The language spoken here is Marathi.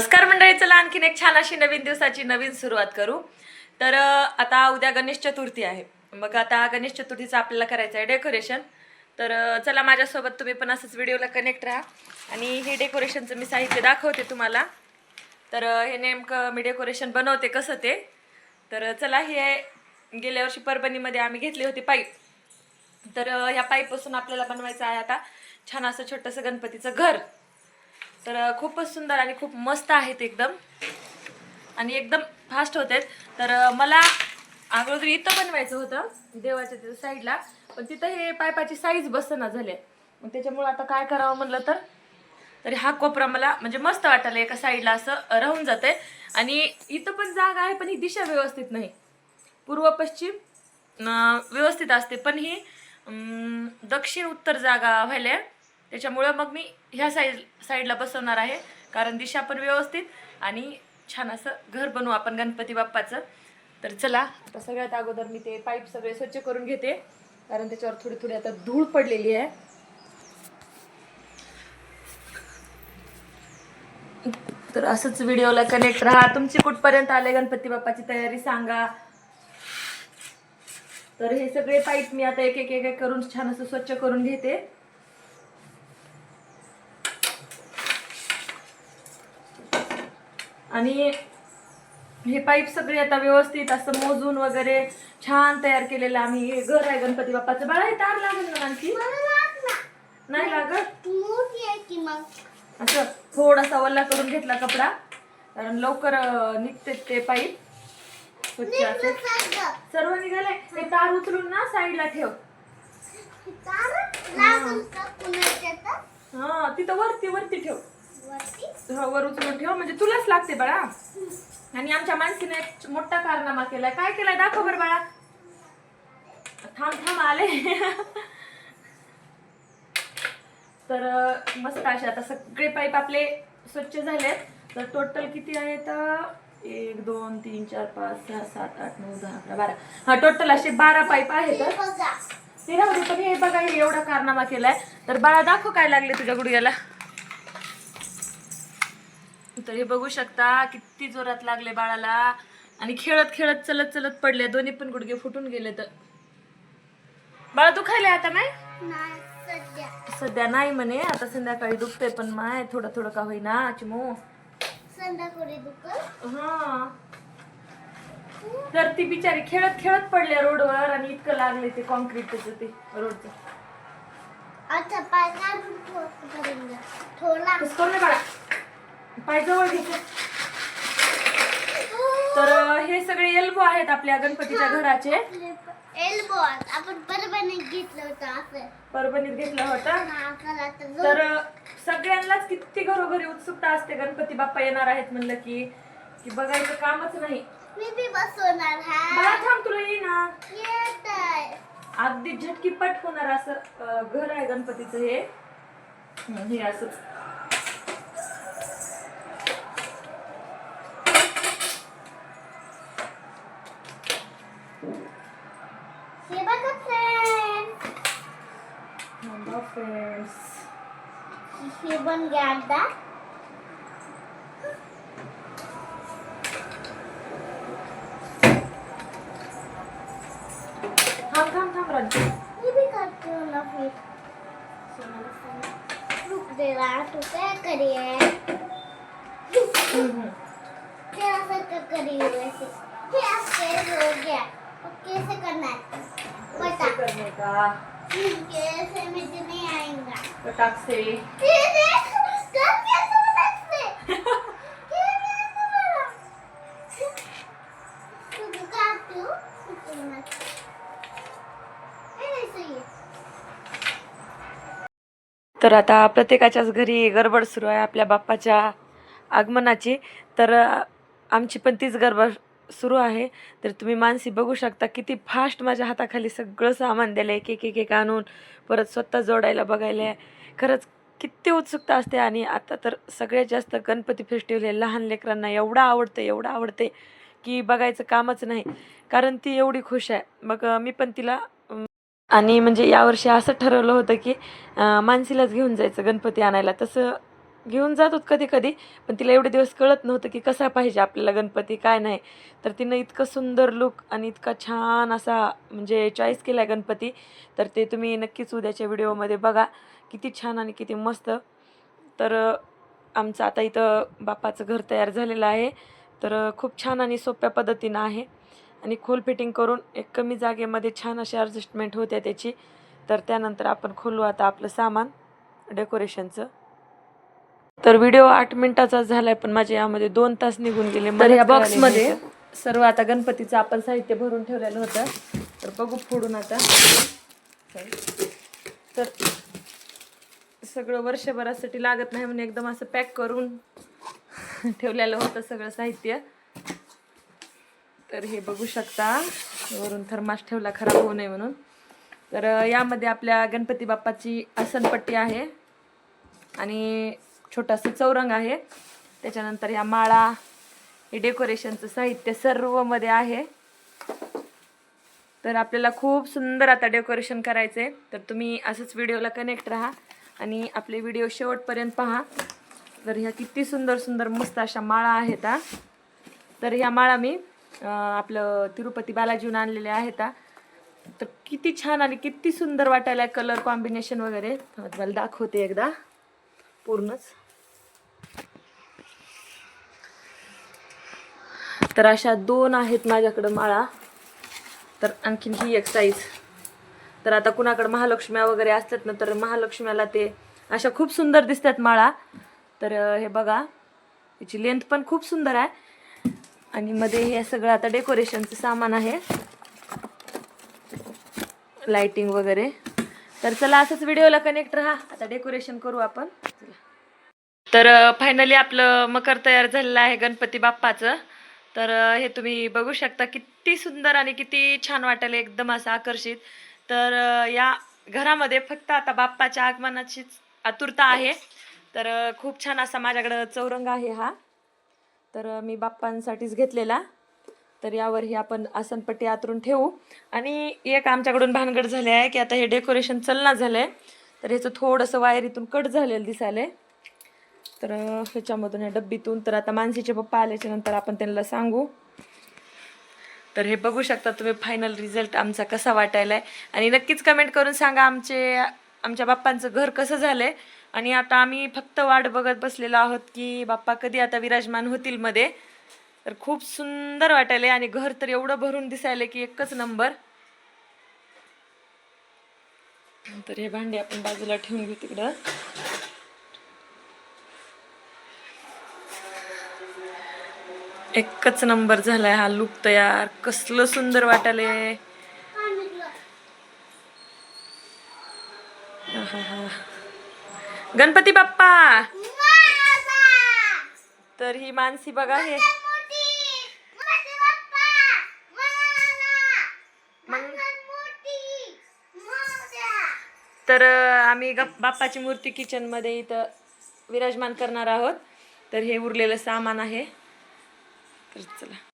नमस्कार मंडळी चला आणखीन एक छान अशी नवीन दिवसाची नवीन सुरुवात करू. तर आता उद्या गणेश चतुर्थी आहे. मग आता गणेश चतुर्थीचं आपल्याला करायचं आहे डेकोरेशन तर चला माझ्यासोबत तुम्ही पण असंच व्हिडिओला कनेक्ट राहा. आणि हे डेकोरेशनचं मी साहित्य दाखवते तुम्हाला. तर हे नेमकं मी डेकोरेशन बनवते कसं ते. तर चला हे गेल्या वर्षी परभणीमध्ये आम्ही घेतली होती पाईप. तर ह्या पाईपपासून आपल्याला बनवायचं आहे आता. छान असं छोटंसं गणपतीचं घर. तर खूपच सुंदर आणि खूप मस्त आहेत एकदम. आणि एकदम फास्ट होते आहेत. तर मला अगोदर इथं बनवायचं होतं देवाच्या तिथं साईडला. पण तिथं हे पायपाची साईज बसना झाले मग त्याच्यामुळं आता काय करावं म्हणलं तर? तरी हा कोपरा मला म्हणजे मस्त वाटायला एका साईडला असं राहून राहून आहे आणि इथं पण जागा आहे पण ही दिशा व्यवस्थित नाही. पूर्व पश्चिम व्यवस्थित असते. पण ही दक्षिण उत्तर जागा व्हायला त्याच्यामुळं मग मी ह्या साईड साईडला बसवणार आहे. कारण दिशा पण व्यवस्थित आणि छान असं घर बनवू आपण गणपती बाप्पाचं. तर चला आता सगळ्यात अगोदर मी ते पाईप सगळे स्वच्छ करून घेते. कारण त्याच्यावर थोडी थोडी आता धूळ पडलेली आहे. तर असंच व्हिडिओला कनेक्ट राहा. तुमची कुठपर्यंत आले गणपती बाप्पाची तयारी सांगा. तर हे सगळे पाईप मी आता एक एक एक एक करून छान असं स्वच्छ करून घेते. आणि हे पाईप सगळे आता व्यवस्थित असं मोजून वगैरे छान तयार केलेलं आम्ही हे घर आहे गणपती बाप्पाचं. बाळा हे तार लागेल ना आणखी? नाही लागत? असं थोडासा वल्ला करून घेतला कपडा. कारण लवकर निघते ते पाईप. स्वच्छ असं. सर्व निघाले ते तार उचलून ना साईडला ठेव? हा तिथं वरती वरती ठेव? हो वर उचलून ठेव. म्हणजे तुलाच लागते बाळा. आणि आमच्या माणसीने एक मोठा कारनामा केलाय. काय केलाय दाखव बरं बाळा. थांब थांब आले. तर मस्त असे आता सगळे पाईप आपले स्वच्छ झालेत. तर टोटल किती आहेत? एक दोन तीन चार पाच सहा सात आठ नऊ दहा अकरा बारा. हा टोटल असे बारा पाईप आहेत. हे बघा. ते राहू दे, पण हे बघा एवढा कारनामा केलाय. तर बाळा दाखव काय लागले तुझ्या गुडघ्याला. तर हे बघू शकता किती जोरात लागले बाळाला. आणि खेळत खेळत चलत चलत पडले. दोन्ही पण गुडघे फुटून गेले तर. बाळा तू खायला आता नाही? सध्या. नाही म्हणे. आता संध्याकाळी दुखते पण माय. थोडं थोडं का होईना चिमो. हा. तर ती बिचारी खेळत खेळत पडल्या रोडवर आणि इतकं लागले ते कॉन्क्रीटच ते रोडचं. आता पाय काढून ठेव- तर हे सगळे एल्बो आहेत आपल्या गणपतीच्या घराचे. एल्बो आपण परभणी घेतलं होतं परभणीत घेतलं होतं. तर सगळ्यांनाच किती घरोघरी उत्सुकता असते गणपती बाप्पा येणार आहेत म्हणलं की की बघायचं कामच नाही. मी बी बसवणार बाळा हा थांब तुला ये ना. येत आहे. अगदी झटकीपट होणार असं घर आहे गणपतीचं हे. हं, हे बन गया आता थांब थांब थांब राजू मी भी करती हूँ ना फिर रुक दे रहा तू क्या करिए हं, हं. तेरा सर का करी है वैसे ये अब कैसे हो गया अब कैसे करना है? करने का? कैसे मुझे नहीं आएगा? से तू तर आता प्रत्येकाच्याच घरी गडबड सुरू आहे आपल्या बाप्पाच्या आगमनाची. तर आमची पण तीच गडबड सुरू आहे तर तुम्ही मानसी बघू शकता किती फास्ट माझ्या हाताखाली सगळं सामान दिलं आहे एक एक एक आणून परत स्वतः जोडायला बघायला. आहे. खरंच किती उत्सुकता असते आणि आता तर सगळ्यात जास्त गणपती फेस्टिवल हे लहान लेकरांना एवढं आवडतं एवढं आवडते की बघायचं कामच नाही. कारण ती एवढी खुश आहे. मग मी पण तिला आणि म्हणजे यावर्षी असं ठरवलं होतं की मानसीलाच घेऊन जायचं गणपती आणायला. तसं घेऊन जात होत कधी कधी पण तिला एवढे दिवस कळत नव्हतं की कसा पाहिजे आपल्याला गणपती काय नाही. तर तिनं इतकं सुंदर लुक आणि इतका छान असा म्हणजे चॉईस केला आहे गणपती. तर ते तुम्ही नक्कीच उद्याच्या व्हिडिओमध्ये बघा. किती छान आणि किती मस्त. तर आमचं आता इथं बापाचं घर तयार झालेलं आहे. तर खूप छान आणि सोप्या पद्धतीनं आहे. आणि खोल फिटिंग करून एक कमी जागेमध्ये छान अशी ॲडजस्टमेंट होते त्याची. तर त्यानंतर आपण खोलू आता आपलं सामान डेकोरेशनचं तर व्हिडिओ आठ मिनिटाचा झालाय पण माझ्या यामध्ये दोन तास निघून गेले. तर ह्या बॉक्समध्ये सर्व आता गणपतीचं आपण साहित्य भरून ठेवलेलं होतं. तर बघू फोडून आता. तर सगळं वर्षभरासाठी लागत नाही म्हणून एकदम असं पॅक करून ठेवलेलं होतं सगळं साहित्य. तर हे बघू शकता. वरून थर्मास ठेवला खराब होऊ नये म्हणून. तर यामध्ये आपल्या गणपती बाप्पाची आसनपट्टी आहे. आणि छोटासा चौरंग आहे. त्याच्यानंतर ह्या माळा हे डेकोरेशनचं साहित्य सर्वमध्ये आहे. तर आपल्याला खूप सुंदर आता डेकोरेशन करायचं आहे तर तुम्ही असंच व्हिडिओला कनेक्ट राहा आणि आपले व्हिडिओ शेवटपर्यंत पहा. तर ह्या किती सुंदर सुंदर मस्त अशा माळा आहेत हा. तर ह्या माळा मी आपलं तिरुपती बालाजीहून आणलेल्या आहेत हा. तर किती छान आणि किती सुंदर वाटायला कलर कॉम्बिनेशन वगैरे. तुम्हाला दाखवते एकदा. पूर्णच. तर अशा दोन आहेत माझ्याकडं माळा. तर आणखीन ही एक साईज तर आता कुणाकडं महालक्ष्म्या वगैरे असतात ना तर महालक्ष्म्याला ते अशा खूप सुंदर दिसतात माळा. तर हे बघा याची लेंथ पण खूप सुंदर आहे. आणि मध्ये हे सगळं आता डेकोरेशनचं सामान आहे. लाइटिंग वगैरे. तर चला असंच व्हिडिओला कनेक्ट राहा. आता डेकोरेशन करू आपण. चला तर फायनली आपलं मकर तयार झालेलं आहे गणपती बाप्पाचं. तर हे तुम्ही बघू शकता किती सुंदर आणि किती छान वाटेल एकदम असं आकर्षित. तर या घरामध्ये फक्त आता बाप्पाच्या आगमनाचीच आतुरता आहे. तर खूप छान असा माझ्याकडं चौरंग आहे हा. तर मी बाप्पांसाठीच घेतलेला. तर यावर हे आपण आसनपट्टी आतरून ठेवू. आणि एक आमच्याकडून भानगड झाले आहे की आता हे डेकोरेशन चलना झालं आहे तर ह्याचं थोडंसं वायर इथून कट झालेलं दिसायलंय. तर ह्याच्यामधून या डब्बीतून तर आता मानसीचे पप्पा आल्याच्यानंतर आपण त्यांना सांगू. तर हे बघू शकता तुम्ही फायनल रिझल्ट आमचा कसा वाटायला आहे आणि नक्कीच कमेंट करून सांगा आमचे आमच्या बाप्पांचं घर कसं झालंय. आणि आता आम्ही फक्त वाट बघत बसलेलो आहोत की बाप्पा कधी आता विराजमान होतील मध्ये. तर खूप सुंदर वाटायलंय आणि घर तर एवढं भरून दिसायलंय की एकच नंबर. तर हे भांडे आपण बाजूला ठेवून घेऊ तिकडं. एकच नंबर झालाय हा लुक तयार. कसलं सुंदर वाटाले गणपती बाप्पा! तर ही मानसी बघा हे. मग तर आम्ही बाप्पाची मूर्ती किचनमध्ये इथं विराजमान करणार आहोत. तर हे उरलेलं सामान आहे. तर चला